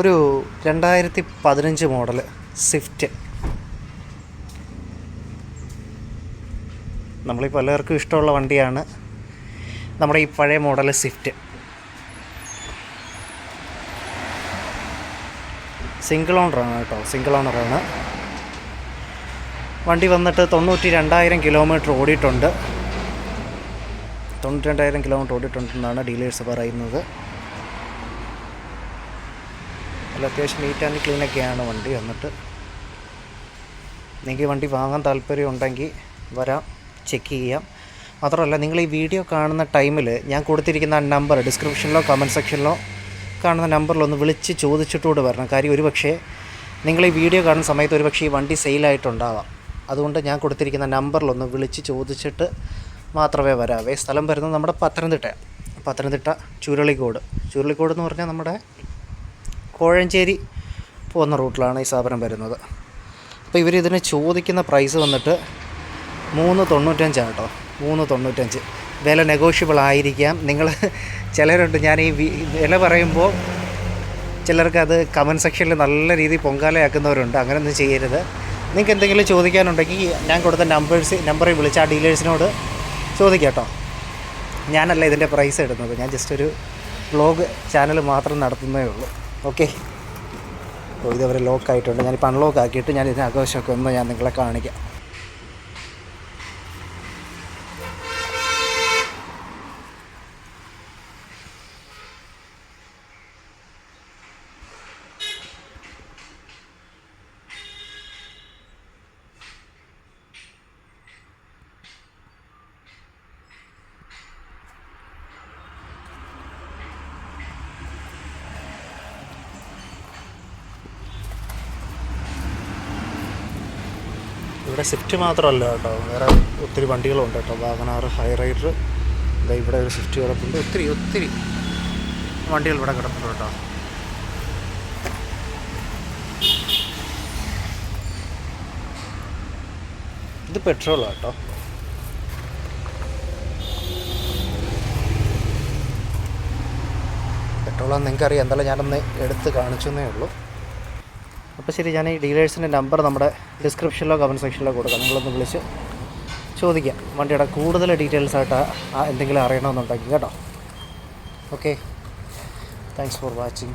ഒരു രണ്ടായിരത്തി പതിനഞ്ച് മോഡൽ സ്വിഫ്റ്റ്. നമ്മളീ പലർക്കും ഇഷ്ടമുള്ള വണ്ടിയാണ് നമ്മുടെ ഈ പഴയ മോഡൽ സ്വിഫ്റ്റ്. സിംഗിൾ ഓണറാണ് കേട്ടോ സിംഗിൾ ഓണറാണ്. വണ്ടി വന്നിട്ട് തൊണ്ണൂറ്റി രണ്ടായിരം കിലോമീറ്റർ ഓടിയിട്ടുണ്ട്. തൊണ്ണൂറ്റി രണ്ടായിരം കിലോമീറ്റർ ഓടിയിട്ടുണ്ടെന്നാണ് ഡീലേഴ്സ് പറയുന്നത്. നല്ല അത്യാവശ്യം നീറ്റ് ആൻഡ് ക്ലീനൊക്കെയാണ് വണ്ടി. എന്നിട്ട് നിങ്ങൾക്ക് വണ്ടി വാങ്ങാൻ താല്പര്യം ഉണ്ടെങ്കിൽ വരാം ചെക്ക് ചെയ്യാം. മാത്രമല്ല നിങ്ങൾ ഈ വീഡിയോ കാണുന്ന ടൈമിൽ ഞാൻ കൊടുത്തിരിക്കുന്ന നമ്പർ ഡിസ്ക്രിപ്ഷനിലോ കമന്റ് സെക്ഷനിലോ കാണുന്ന നമ്പറിലൊന്ന് വിളിച്ച് ചോദിച്ചിട്ടുകൂടെ വരണം. കാര്യം ഒരു പക്ഷേ നിങ്ങൾ ഈ വീഡിയോ കാണുന്ന സമയത്ത് ഒരു പക്ഷേ ഈ വണ്ടി സെയിലായിട്ടുണ്ടാവാം അതുകൊണ്ട് ഞാൻ കൊടുത്തിരിക്കുന്ന നമ്പറിലൊന്ന് വിളിച്ച് ചോദിച്ചിട്ട് മാത്രമേ വരാവേ. സ്ഥലം വരുന്നത് നമ്മുടെ പത്തനംതിട്ട പത്തനംതിട്ട ചുരുളിക്കോട്. ചുരുളിക്കോട് എന്ന് പറഞ്ഞാൽ നമ്മുടെ കോഴഞ്ചേരി പോകുന്ന റൂട്ടിലാണ് ഈ സാധനം വരുന്നത്. അപ്പോൾ ഇവർ ഇതിന് ചോദിക്കുന്ന പ്രൈസ് വന്നിട്ട് മൂന്ന് തൊണ്ണൂറ്റഞ്ചാണ് കേട്ടോ. മൂന്ന് തൊണ്ണൂറ്റഞ്ച്. വില നെഗോഷ്യബിൾ ആയിരിക്കാം. നിങ്ങൾ ചിലരുണ്ട് ഞാൻ ഈ വില പറയുമ്പോൾ ചിലർക്ക് അത് കമന്റ് സെക്ഷനിൽ നല്ല രീതിയിൽ പൊങ്കാലയാക്കുന്നവരുണ്ട്. അങ്ങനെയൊന്നും ചെയ്യരുത്. നിങ്ങൾക്ക് എന്തെങ്കിലും ചോദിക്കാനുണ്ടെങ്കിൽ ഞാൻ കൊടുത്ത നമ്പേഴ്സ് നമ്പറിൽ വിളിച്ച് ആ ഡീലേഴ്സിനോട് ചോദിക്കാം കേട്ടോ. ഞാനല്ല ഇതിന്റെ പ്രൈസ് ഇടുന്നത്. ഞാൻ ജസ്റ്റ് ഒരു ബ്ലോഗ് ചാനൽ മാത്രം നടത്തുന്നേ ഉള്ളൂ. ഓക്കെ. ഇതവരെ ലോക്ക് ആയിട്ടുണ്ട് ഞാനിപ്പോൾ അൺലോക്ക് ആക്കിയിട്ട് ഞാൻ ഇതിന് ആഘോഷമൊക്കെ ഒന്ന് ഞാൻ നിങ്ങളെ കാണിക്കാം. ഇവിടെ സ്വിഫ്റ്റ് മാത്രമല്ല കേട്ടോ. വേറെ ഒത്തിരി വണ്ടികളുണ്ട് കേട്ടോ. വാഗനാർ ഹൈ റൈഡർ ഇവിടെ ഒരു സ്വിഫ്റ്റ് കിടപ്പുണ്ട്. ഒത്തിരി ഒത്തിരി വണ്ടികൾ ഇവിടെ കിടപ്പുണ്ട് കേട്ടോ. ഇത് പെട്രോളാണ് കേട്ടോ. പെട്രോളാണെന്ന് നിങ്ങൾക്കറിയാം. എന്തായാലും ഞാനൊന്ന് എടുത്ത് കാണിച്ചെന്നേ ഉള്ളൂ. അപ്പോൾ ശരി ഞാൻ ഈ ഡീലേഴ്സിന്റെ നമ്പർ നമ്മുടെ ഡിസ്ക്രിപ്ഷനിലോ കമന്റ് സെക്ഷനിലോ കൊടുക്കാം. നിങ്ങളൊന്ന് വിളിച്ച് ചോദിക്കാം. വണ്ടിയുടെ കൂടുതൽ ഡീറ്റെയിൽസ് ആയിട്ട് എന്തെങ്കിലും അറിയണമെന്നുണ്ടെങ്കിൽ കേട്ടോ. ഓക്കെ. Thanks for watching